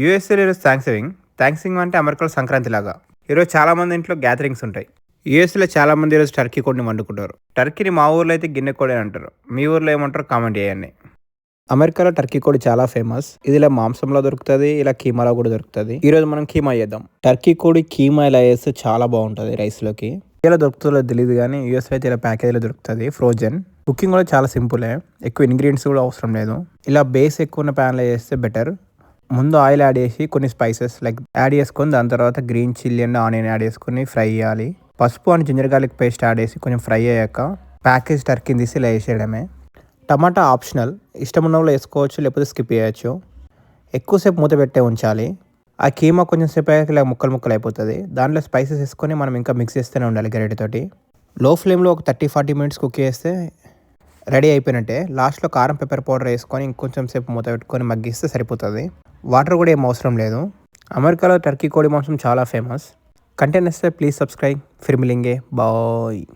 యూఎస్ఏలో ఈరోజు thanks giving thanks giving అంటే అమెరికాలో సంక్రాంతి లాగా. ఈరోజు చాలా మంది ఇంట్లో గ్యాదరింగ్స్ ఉంటాయి. యూఎస్లో చాలా మంది ఈరోజు టర్కీ కోడిని వండుకుంటారు. టర్కీని మా ఊర్లో అయితే గిన్నె కోడి అని అంటారు. మీ ఊర్లో ఏమంటారు కామెంట్ చేయండి. అమెరికాలో టర్కీ కోడి చాలా ఫేమస్. ఇది ఇలా మాంసంలో దొరుకుతుంది ఇలా కీమాలో కూడా దొరుకుతుంది. ఈ రోజు మనం కీమా చేద్దాం. టర్కీ కోడి కీమా ఇలా వేస్తే చాలా బాగుంటుంది రైస్లోకి. ఇలా దొరుకుతుందో తెలియదు కానీ యూఎస్ అయితే ఇలా ప్యాకేజీలో దొరుకుతుంది ఫ్రోజన్. కుకింగ్ కూడా చాలా సింపులే. ఎక్కువ ఇంగ్రీడియంట్స్ కూడా అవసరం లేదు. ఇలా బేస్ ఎక్కువ ఉన్న ప్యాన్లో చేస్తే బెటర్. ముందు ఆయిల్ యాడ్ చేసి కొన్ని స్పైసెస్ లైక్ యాడ్ చేసుకొని దాని తర్వాత green chilli and onion add చేసుకొని ఫ్రై చేయాలి. పసుపు and ginger garlic paste add చేసి కొంచెం ఫ్రై అయ్యాక ప్యాకేజ్ టర్కీని తీసి ఇలా వేసేయడమే. Tomato optional. ఇష్టం ఉన్న వాళ్ళు వేసుకోవచ్చు లేకపోతే స్కిప్ చేయొచ్చు. ఎక్కువసేపు మూత పెట్టే ఉంచాలి. ఆ కీమా కొంచెం సేపు అయ్యాక ఇలా ముక్కలు ముక్కలు అయిపోతుంది. దాంట్లో స్పైసెస్ వేసుకొని మనం ఇంకా మిక్స్ చేస్తూనే ఉండాలి గరిటెతోటి లో ఫ్లేమ్లో ఒక థర్టీ ఫార్టీ మినిట్స్ కుక్ చేస్తే రెడీ అయిపోయినట్టే. లాస్ట్లో కారం పెప్పర్ పౌడర్ వేసుకొని ఇంకొంచెం సేపు మూత పెట్టుకొని మగ్గిస్తే సరిపోతుంది. వాటర్ కూడా ఏం అవసరం లేదు. అమెరికాలో టర్కీ కోడి మాంసం చాలా ఫేమస్. కంటెంట్ ఇస్తే ప్లీజ్ సబ్స్క్రైబ్. ఫిర్మిలింగే. బాయ్.